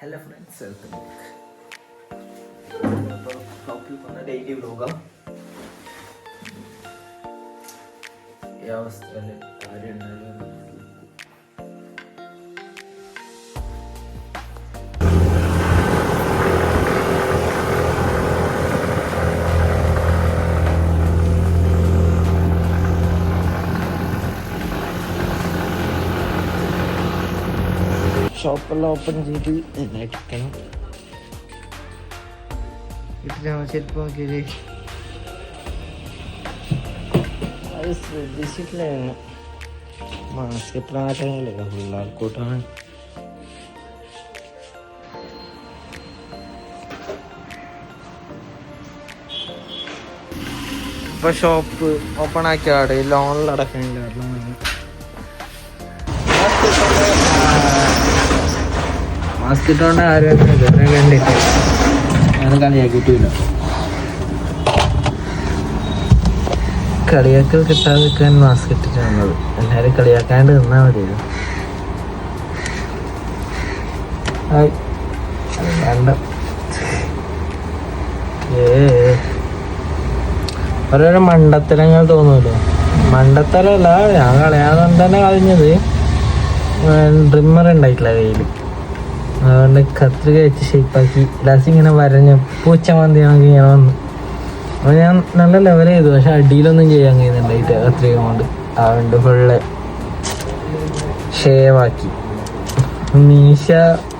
Hello friends welcome അപ്പോൾ ഷോപ്പിൽ പോകുന്ന ഡെയിലി വ്ലോഗാണ് ഈ അവസ്ഥയിൽ കാര്യം ഉണ്ടായാലും ഷോപ്പെല്ലാം ഓപ്പൺ ചെയ്ത് അടിക്കണം. ഇട്ടിട്ട് ചെരുപ്പ് നോക്കിയത് അത് ശ്രദ്ധിച്ചിട്ടില്ല ഫുൾ ആൾക്കൂട്ടാണ്. ഇപ്പൊ ഷോപ്പ് ഓപ്പൺ ആക്കിയാട് ലോണിൽ അടക്കണില്ല മാസ്ക് ഇട്ടോണ്ട് ആരും കണ്ടിട്ട് ഞാൻ കളിയാക്കിയിട്ടില്ല. കളിയാക്കൽ കിട്ടാതെ നിൽക്കാൻ മാസ്ക് ഇട്ടിട്ട് വന്നത്. എല്ലാരും കളിയാക്കാണ്ട് നിന്നാ മതി. വേണ്ട. ഓരോരോ മണ്ടത്തരങ്ങൾ തോന്നുമല്ലോ മണ്ടത്തരല്ല ഞാൻ കളയാതെ തന്നെ കളഞ്ഞത്. ട്രിമ്മർ ഉണ്ടായിട്ടില്ല കയ്യിൽ അതുകൊണ്ട് കത്രിക വെച്ച് ഷേപ്പാക്കി ലാസ്റ്റ് ഇങ്ങനെ വരഞ്ഞ പൂച്ച മന്തി കണക്ക് ഇങ്ങനെ വന്നു. അപ്പോൾ ഞാൻ നല്ല ലെവൽ ചെയ്തു. പക്ഷെ അടിയിലൊന്നും ചെയ്യാൻ കഴിയുന്നുണ്ടായിട്ട് കത്രിക കൊണ്ട്. അതുകൊണ്ട് ഫുള്ള് ഷേവാക്കി മീശ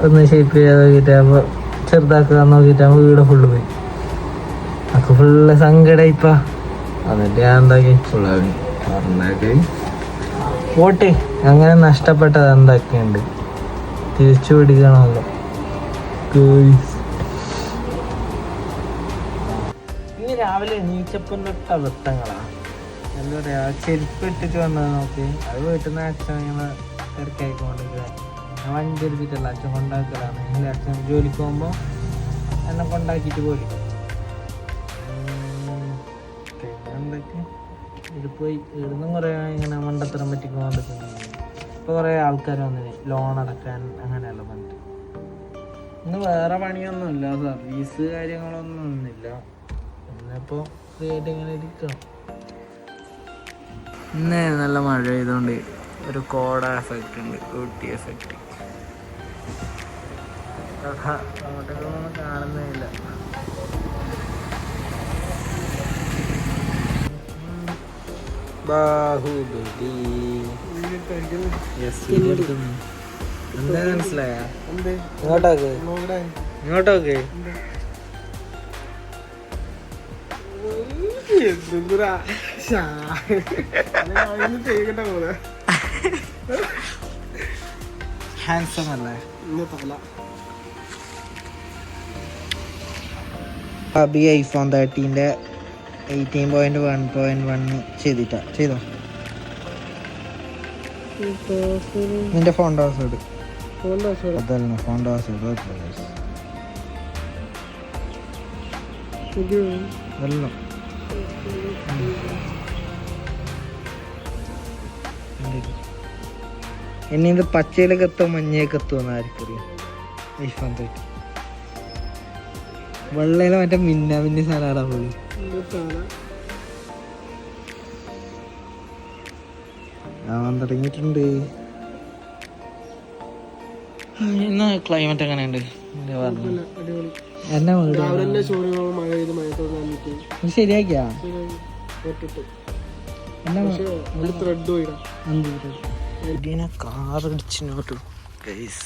ഒന്ന് ഷേപ്പ് ചെയ്യാൻ നോക്കിയിട്ടാകുമ്പോൾ ചെറുതാക്കാൻ നോക്കിയിട്ടാകുമ്പോൾ വീട് ഫുള്ള് പോയി. അപ്പൊ ഫുള്ള് സങ്കടായിപ്പാ എന്നിട്ട് ഞാൻ എന്താക്കി ഫുള്ളാക്കി പറഞ്ഞാക്കി പോട്ടെ. അങ്ങനെ നഷ്ടപ്പെട്ടത് എന്തൊക്കെയുണ്ട്? തിരിച്ചു പിടിക്കണമല്ലോ. ഇന്ന് രാവിലെ എണീച്ചപ്പം തൊട്ട അബദ്ധങ്ങളാ എന്താ പറയാ ചെരുപ്പ് ഇട്ടിട്ട് വന്നത് നോക്കി. അത് വീട്ടിൽ നിന്ന് അച്ഛൻ ഇങ്ങനെ തിരക്കായിക്കൊണ്ടിരിക്കുക ഞാൻ വണ്ടി എടുത്തിട്ടല്ല അച്ഛൻ കൊണ്ടാക്കലാണ്. എന്റെ അച്ഛൻ ജോലിക്ക് പോകുമ്പോൾ എന്നെ കൊണ്ടാക്കിട്ട് പോയി പിന്നെ എന്തൊക്കെ? ഇത് പോയി. ഇവിടുന്നും കുറേ ഇങ്ങനെ മണ്ടത്തരം പറ്റിക്കൊണ്ടിരിക്കുന്നു ഇപ്പോൾ കുറേ ആൾക്കാർ വന്നിന്. ലോൺ അടക്കാൻ അങ്ങനെയല്ല പറഞ്ഞിട്ട്. ഇന്ന് വേറെ പണിയൊന്നുമില്ല. സർവീസ് കാര്യങ്ങളൊന്നും ഒന്നുമില്ല ഇന്നിപ്പോ ഫ്രീ ആയിട്ട് ഇങ്ങനെ ഇരിക്കാം. ഇന്ന് നല്ല മഴ പെയ്തുകൊണ്ട് ഒരു കോട എഫക്റ്റ് ഉണ്ട്. ഊട്ടി എഫക്റ്റ് അങ്ങോട്ടൊന്നും കാണുന്നില്ല ബാഹുബലി. എന്താ മനസ്സിലായ? ഇങ്ങോട്ടോക്ക്. ഇങ്ങോട്ടോക്ക്. ഹാൻസം അല്ലേ? Abi iPhone തേർട്ടീന്റെ eighteen point one point one ചെയ്തിട്ടാ. ചെയ്തോ? നിന്റെ ഫോൺ പാസ്വേഡ് അതല്ല ഫോൺ പാസ്വേഡ് ഇനി ഇത് പച്ചയിലൊക്കെ എത്തോ മഞ്ഞയൊക്കെ എത്തുമെന്ന് ആർക്കറിയാം. IPhone thirty. വെള്ളയിലെ മറ്റേ മിന്ന മിന്നി സാധനമാടാ പോയി തുടങ്ങിയിട്ടുണ്ട് ഇന്ന് ക്ലൈമറ്റ് എങ്ങനെയുണ്ട്? എന്നെ വീട്? ശരിയാക്കിയാ? കാർ ഇടിച്ചിനോട്ടു ഗൈസ്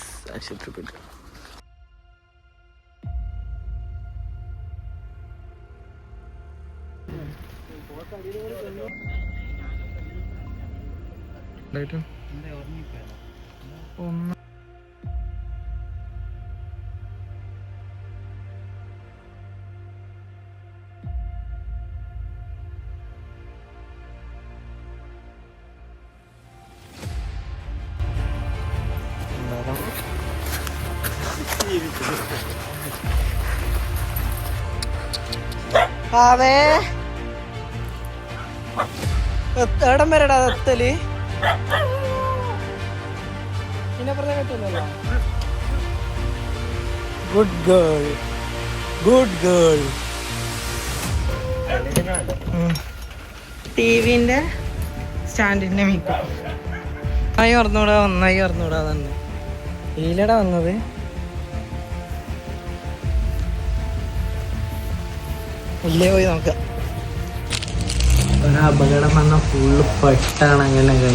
ആശുപത്രിപ്പെട്ടു ഒന്ന്. അതെ എവിടം വരടാ എത്തൽ? Good girl good girl T വിന്റെ സ്റ്റാൻഡിന്റെ മിക്ക ഒന്നായി ഓർന്നൂടാ ഒന്നായി ഓർന്നൂടാ തന്നെ. ഇതിലടാ വന്നത്? ഇല്ലേ പോയി നോക്കാം. ഒരു അപകടം വന്ന ഫുള്ള് പെട്ടാണ് അങ്ങനെ കൈ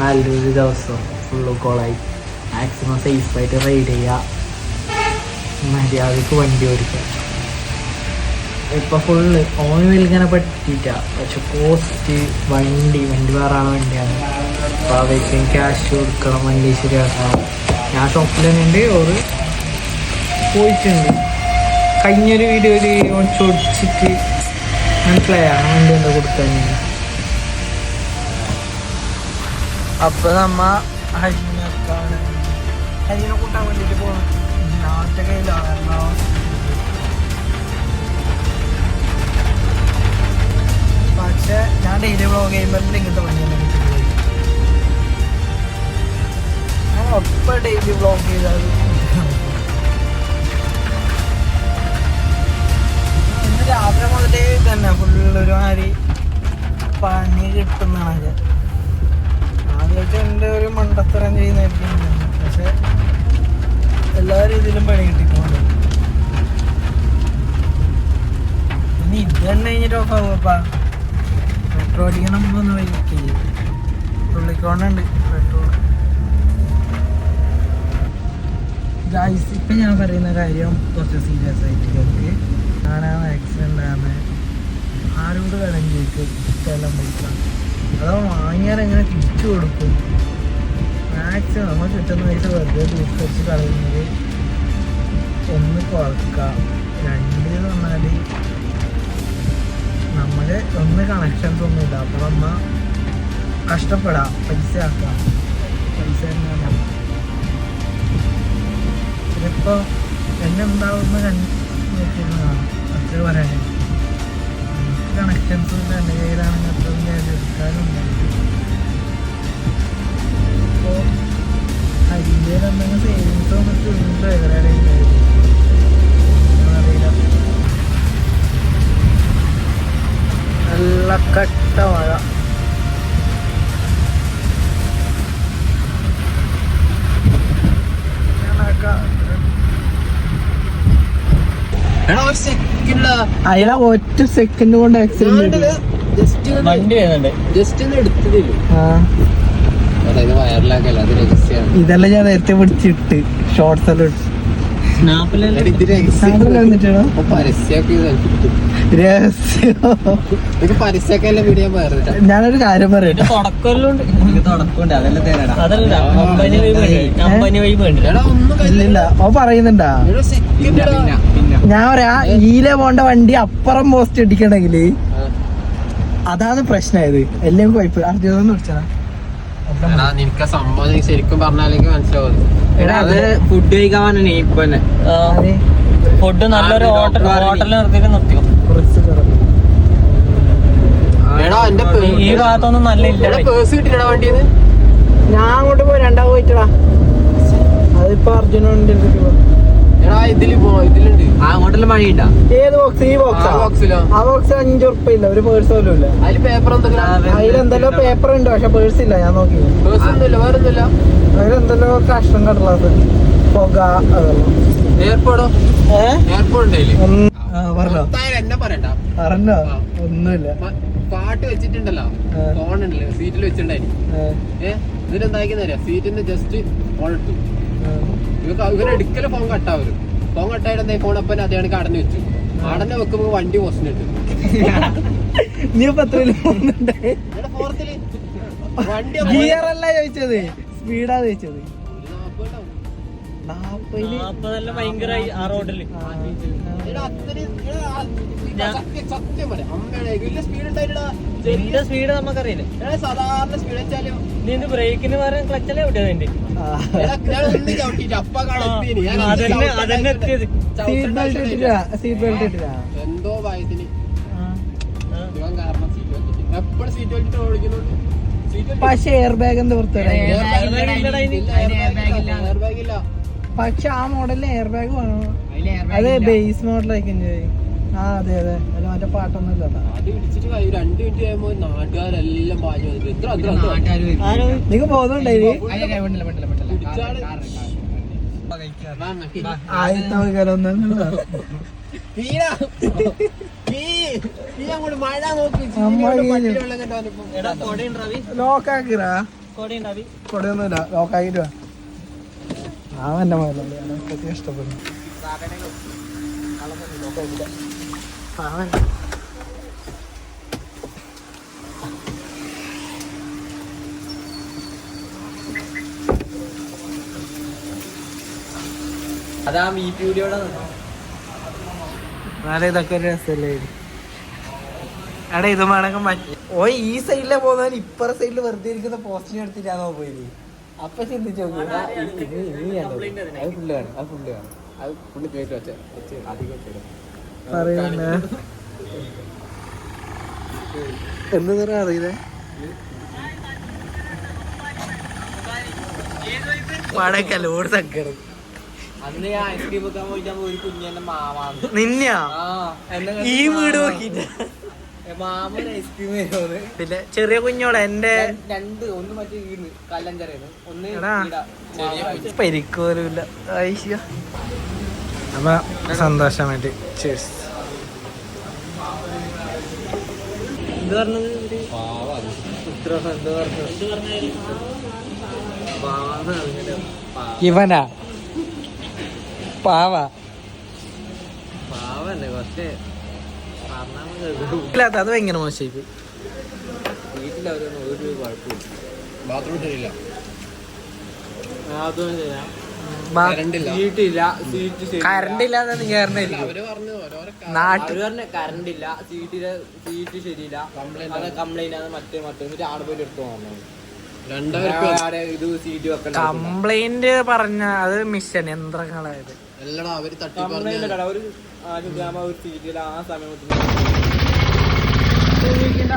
നല്ലൊരു ദിവസം. ഫുള്ള് കോളായി. മാക്സിമം സേഫായിട്ട് റൈഡ് ചെയ്യുക മര്യാദയ്ക്ക് വണ്ടി ഓടിക്കുക ഇപ്പൊ ഫുള്ള് ഓൺ വിൽക്കാനെ പറ്റിയിട്ട. പക്ഷെ കോസ്റ്റ് വണ്ടി വണ്ടി വേറെ വണ്ടിയാണ്. അപ്പൊ അവർക്ക് ക്യാഷ് കൊടുക്കണം വണ്ടി ശരിയാക്കണം. ഞാൻ ഷോപ്പിൽ തന്നെ ഉണ്ട്. ഓറ് പോയിട്ടുണ്ട്. കഴിഞ്ഞൊരു വീഡിയോയിൽ ഓൻ ചൊടിച്ചിട്ട് മനസ്സിലായാണ് വണ്ടി എന്താ കൊടുക്കാൻ അപ്പൊ നമ്മ ഹരിനെ കൂട്ടാൻ വേണ്ടിട്ട് പോകണം എല്ലാ രീതിയിലും പണി കിട്ടിയിട്ടുണ്ട് ഇനി ഇത് തന്നെ കഴിഞ്ഞിട്ട് ഓഫ് ആവുമപ്പാ പെട്രോൾ അടിക്കണം ഒന്ന് വൈകില്ല തുള്ളിക്കോണ്ടുണ്ട് പെട്രോൾ ഗൈസ് ഇപ്പം ഞാൻ പറയുന്ന കാര്യം കുറച്ച് സീരിയസ് ആയിട്ട് കേൾക്ക്. ഞാനാണ് ആക്സിഡന്റ് ആണ്. ആരോട് വേണം ചോദിക്കും ഇഷ്ടമെല്ലാം വിളിക്കാം അതോ വാങ്ങിയാൽ എങ്ങനെ തിരിച്ചു കൊടുക്കും? മാക്സിമം നമ്മൾ കിട്ടുന്ന പൈസ വെറുതെ തിരിച്ചു കളയുന്നത്. ഒന്ന് കുറക്കാം രണ്ട് എന്ന് പറഞ്ഞാൽ നമ്മൾ ഒന്ന് കണക്ഷൻസ് ഒന്നുമില്ല അപ്പോൾ നമ്മ കഷ്ടപ്പെടാം. പൈസ ആക്കാം. പൈസ തന്നെയാണ് ഇതിപ്പോ എന്നെ എന്താവുന്ന നോക്കിയിരുന്നതാണ് അത്ര പറയാൻ കണക്ഷൻസ് ഇല്ല എന്റെ കയ്യിലാണെങ്കിൽ അത്ര ഞാൻ എടുക്കാനും ഇപ്പോ അതിന്റെ എന്തെങ്കിലും സേവിങ്സ് വന്നിട്ട് അയാളെ ഒറ്റ സെക്കൻഡ് കൊണ്ട് ആക്സിഡന്റ് ജസ്റ്റ് എടുത്തതില്ല ഇതെല്ലാം ഞാൻ നേരത്തെ പിടിച്ചിട്ട് ഷോർട്സ് എല്ലാം ഞാനൊരു കാര്യം പറയട്ടെ. തുടക്കമുണ്ട് തുടക്കമുണ്ട് അതെല്ലാം തേടാ അതല്ല കമ്പനി വൈബ് ഉണ്ട്. കമ്പനി വൈബ് ഉണ്ട്. എടാ ഒന്നും ഇല്ലില്ല. ഓ പറയുന്നുണ്ടാ? ഞാൻ പറയാ ഈലെ പോണ്ട വണ്ടി അപ്പുറം പോസ്റ്റ് ഇടിക്കണെങ്കിൽ അതാണ് പ്രശ്നമായത് എല്ലാം കുഴപ്പം അർജുനൊന്നും വിളിച്ചാ എടാ നിനക്ക് സംഭവം ശരിക്കും പറഞ്ഞാലേക്ക് മനസ്സിലാവും. എടാ, അത് ഫുഡ് കഴിക്കാൻ ഇപ്പൊ തന്നെ. ഫുഡ് നല്ലൊരു ഹോട്ടൽ ഹോട്ടലിൽ നിർത്തിയിട്ട് നിർത്തിയോ ഈ ഭാഗത്തൊന്നും നല്ല ഇല്ല. പേഴ്സ് കിട്ടിയടാ വണ്ടിന്ന്? ഞാൻ അങ്ങോട്ട് പോയി രണ്ടാ പോയിട്ടടാ. അതിപ്പോ അർജുനുണ്ട് എടാ ഇതിൽ പോ ഇതിലുണ്ട്. ആ അങ്ങോട്ടെല്ലാം മഴയുണ്ടാ ഏത് ബോക്സ് ഈ ബോക്സാ ബോക്സിലോ ആ ബോക്സ് അഞ്ചു ഉറുപ്പ ഇല്ല ഒരു പേഴ്സ് പോലും ഇല്ല. അതിൽ പേപ്പർ എന്തെങ്കിലും അതിലെന്തെല്ലോ പേപ്പർ ഉണ്ട് പക്ഷെ പേഴ്സ് ഇല്ല ഞാൻ നോക്കി പേഴ്സ് ഒന്നുമില്ല വേറെ ഒന്നുമില്ല. അതിലെന്തെല്ലോ കഷ്ണം കടലാസ് പുക അതെല്ലാം. എയർപോർട്ടോ എയർപോർട്ട് ആ, പറഞ്ഞോ. ഒന്നുമില്ല. പാട്ട് വെച്ചിട്ടുണ്ടല്ലോ. ആ. ഫോൺ ഉണ്ടല്ലോ സീറ്റിൽ വെച്ചിട്ടുണ്ടായിരുന്നു ഏഹ് ഇതിനെന്താക്കിന്നറിയാ സീറ്റിന്റെ ജസ്റ്റ് ഓൺ ഇട്ടു ആ. ഇവർക്ക് ഇവരെടുക്കൽ ഫോൺ കട്ടാവരും ഫോൺ കട്ടായിട്ട് എന്താ ഫോൺ അപ്പൻ അതേ കണക്ക് അടഞ്ഞു വെച്ചു. അടഞ്ഞു വെക്കുമ്പോ വണ്ടി പൊസിനിട്ട് നീ പത്രത്തിൽ ഫോർത്തിൽ വണ്ടി ഗിയർ അല്ല ചോദിച്ചത്. സ്പീഡാ ചോദിച്ചത്. നാപ്പതിൽ അതെല്ലാം ഭയങ്കര ആ റോഡിൽ. സ്പീഡ് നമുക്കറിയില്ല. സാധാരണ സ്പീഡ് വെച്ചാലും. നീ ബ്രേക്കിന് പകരം ക്ലച്ചല്ലേ വിട്ടത് എന്റെ അതന്നെ അതന്നെ എത്തിയത്. സീറ്റ് ബെൽറ്റ് സീറ്റ് ബെൽറ്റ് എന്തോ ഭയത്തിന്. എപ്പോഴും സീറ്റ് വെച്ചിട്ട് ഓടിക്കുന്നുണ്ട്. പക്ഷെ എയർ ബാഗ് എന്താ പുറത്തു എയർ ഇല്ലടാ ഇതിന്. എയർ ബാഗ് ഇല്ല. പക്ഷെ ആ മോഡലിൽ എയർ ബാഗ് വേണം. അത് ബേസ് മോഡലായിരിക്കും ആ അതെ അതെ. അല്ല മറ്റേ പാട്ടൊന്നും ഇല്ല നിങ്ങക്ക് ബോധമുണ്ടായി ഇടിച്ചാൽ ആദ്യത്തെ ആൾക്കാരൊന്നും വീണ. വീ. വീ. അങ്ങോട്ട് മഴ നോക്ക്. അമ്മ ചീനിയോട് വീണു. പട്ടി വെള്ളം കണ്ടോ അവനിപ്പോ. എടാ കൊടയും റവി? ലോക്കാക്കിറാ കൊടയൊന്നുമില്ല. ലോക്കാക്കിട്ട് വാ മുതലല്ലേ അതൊക്കെ ഇഷ്ടപ്പെടുന്നു. അതാ മീ വീഡിയോടെ എന്നാലും ഇതൊക്കെ ഒരു രസമല്ലേ എടാ ഇത് വേണമെങ്കിൽ മറ്റേ ഓ ഈ സൈഡിലെ പോകുന്നവൻ ഇപ്പറ സൈഡിൽ വെറുതെ ഇരിക്കുന്ന പോസ്റ്റിനെ എടുത്തിട്ടാണോ പോയത്. അപ്പൊ ചിന്തിച്ചു നോക്കൂ. ഇത്? ഇനി? അത് ഫുള്ള് കാണും അത് ഫുള്ള് കാണും അത് ഫുള്ള് കേട്ട് വെച്ച. അധികം എന്ത് നിറ അറിയില്ലേ പടക്കല്ല ഓട് സങ്കടം അന്ന് ഞാൻ ഐസ്ക്രീം വെക്കാൻ പോയിട്ട് ഒരു കുഞ്ഞെന്റെ മാമാന്ന്. നിന്നെയാ? ആ എന്നെ ഈ വീട് നോക്കിട്ട് പിന്നെ ചെറിയ കുഞ്ഞോളെ എന്റെ രണ്ട് ഒന്ന് മറ്റേ വീണ് കല്ലഞ്ചറയാണ് ഒന്ന്. പരിക്കോലുമില്ല ഐശ്യ അപ്പൊ സന്തോഷമായിട്ട് എന്ത് പറഞ്ഞത് പാ- ഇവനാ? പാവ. പാവല്ലേ കുറച്ച്. ഇല്ലാത്ത അത് ഭയങ്കര മോശമായി വീട്ടിലവരൊന്നും ഒരു കുഴപ്പമില്ല ബാത്റൂം ശരിയില്ല. ബാത്റൂം ചെയ്യാം കറണ്ടില്ല സീറ്റില്ല സീറ്റ് ശരി കറണ്ട് ഇല്ലാതെ കയറണായിരിക്കും അവർ പറഞ്ഞു ഓരോരോ നാട്ടിൽ അവർ പറഞ്ഞ കറണ്ട് ഇല്ല സീറ്റിൽ സീറ്റ് ശരിയില്ല. Complaint അത് കംപ്ലൈന്റ് ആണ് മറ്റേ മറ്റേ. എന്നിട്ട് ആടെ പോയിട്ട് എടുത്തു കംപ്ലൈന്റ് പറഞ്ഞ അത് മിഷൻ യന്ത്രങ്ങളായത്. എല്ലടാ അവർ തട്ടി പറഞ്ഞു അല്ലടാ ഒരു ആദ്യം ഗ്രാമ ഒരു സീറ്റിൽ ആ സമയത്ത്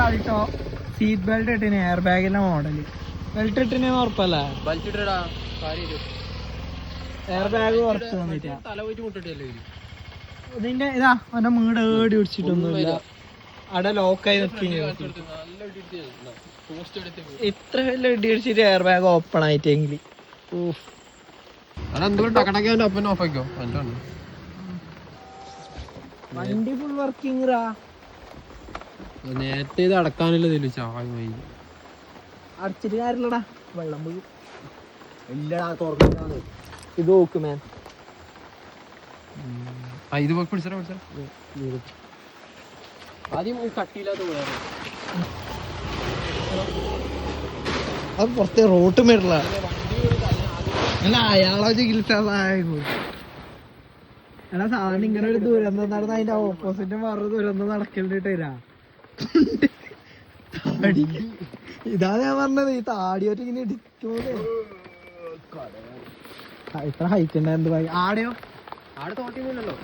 ആൾട്ടോ സീറ്റ് ബെൽറ്റ് ഇട്ടിന് എയർ ബാഗിന്റെ മോഡൽ ബെൽറ്റ് ഇട്ടിന് ഉറപ്പല്ല? ബെൽറ്റ് കാര്യം എയർ ബാഗ് കുറച്ച് വന്നിട്ടാ തല പോയിട്ട് മുട്ടിട്ടല്ലേ ഇവർ. ഇതിന്റെ ഇതാ അവന്റെ വീട് ഏടി പിടിച്ചിട്ടൊന്നുമില്ല അവിടെ ലോക്കായി നിൽക്കി നല്ല ഇടിച്ച് പോസ്റ്റ് എടുത്ത് ഇത്ര വലിയ ഇടി അടിച്ചിട്ട് എയർ ബാഗ് ഓപ്പൺ ആയിട്ടെങ്കിൽ അതെന്തുകൊണ്ട് ഓഫ് ആക്കിയോ നല്ലോണം വണ്ടി ഫുൾ വർക്കിംഗ് റാ. നേരത്തെ ഇത് അടക്കാനുള്ള ഇതിൽ ചായ പോയി. അടിച്ചിട്ട് കാര്യമില്ലടാ വെള്ളം പോയി. ഇല്ലടാ തുറന്നു ഇത് നോക്ക് മാൻ ആ ഇത് പോയി പിടിച്ചാ പിടിച്ചാ ആദ്യം കട്ടിയില്ലാത്ത പോയാ അത് പുറത്തെ റോട്ട് മേടില്ല അല്ല അയാളെ ചികിത്സ എടാ സാധാരണ ഇങ്ങനെ ഒരു ദുരന്തം നടന്ന അതിന്റെ ഓപ്പോസിറ്റ് വേറൊരു ദുരന്തം നടക്കലിട്ടാ ഇതാ ഞാൻ പറഞ്ഞത് ഈ താടിയോട്ട് ഇങ്ങനെ ഇടിക്കുന്നത് ഇത്ര ഹൈറ്റ് ഉണ്ടായിരുന്നു ഭായി ആടെയോ? ആടെ തോട്ടിയൊന്നുമില്ലല്ലോ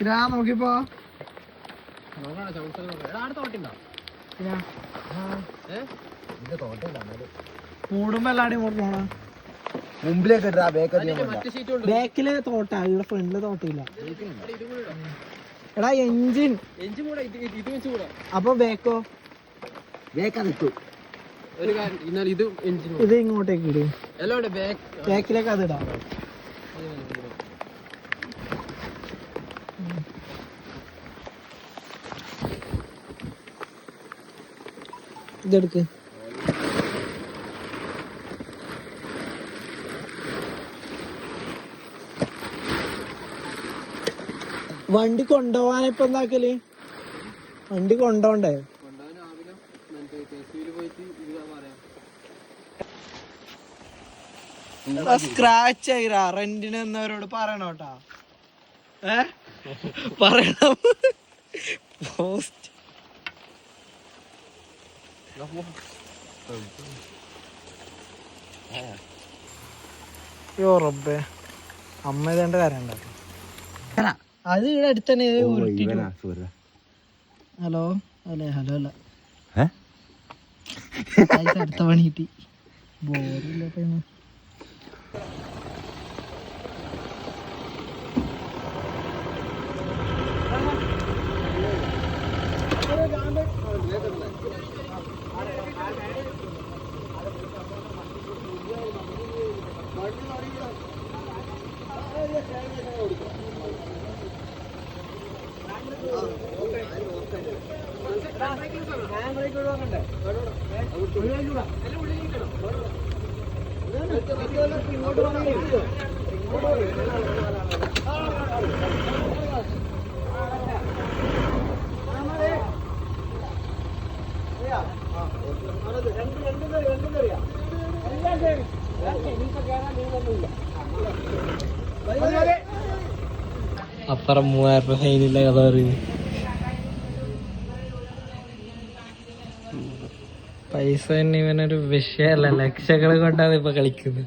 ഇതാ നോക്കിപ്പോ. കൂടുമ്പോ എല്ലാടെയും പോണ. മുമ്പിലേക്ക് ഇട്ടാ ഉണ്ട് ബാക്കിൽ തോട്ടാ ഇവിടെ ഫ്രണ്ടിൽ തോട്ടില്ല. എടാ എഞ്ചിൻ എഞ്ചിൻ കൂടെ ഇത് ഇത് വെച്ച് കൂടെ. അപ്പൊ ബാക്കോ ഒരു കാര്യം ഇത് എഞ്ചിൻ ഇത് ഇങ്ങോട്ടേക്ക് ഇടും. ബാക്കിലേക്ക് അത് ഇടാം. ഇതെടുക്ക്. വണ്ടി കൊണ്ടുപോവാൻ ഇപ്പൊ എന്താക്കൽ? വണ്ടി കൊണ്ടോണ്ടേ? കൊണ്ടുപോകാൻ സ്ക്രാച്ച് ആയിരാ. റെന്റിന് എന്നവരോട് പറയണോട്ടാ ഏ? പറയണം. പോസ്റ്റ് യോ റബ്ബേ. അമ്മ ഇതേണ്ട കാര്യം ഉണ്ടാക്കും. അത് ഇവിടെ അടുത്ത് തന്നെ ഉരുട്ടിട്ട് ഹലോ? അല്ലേ ഹലോ അല്ല. അടുത്ത പണി കിട്ടി. ബോറില്ല അപ്പുറം മൂവായിരം രൂപ കഥ പറയുന്നത് പൈസ തന്നെ ഇവനൊരു വിഷയല്ല ലക്ഷങ്ങൾ കൊണ്ടാണ് ഇപ്പൊ കളിക്കുന്നത്.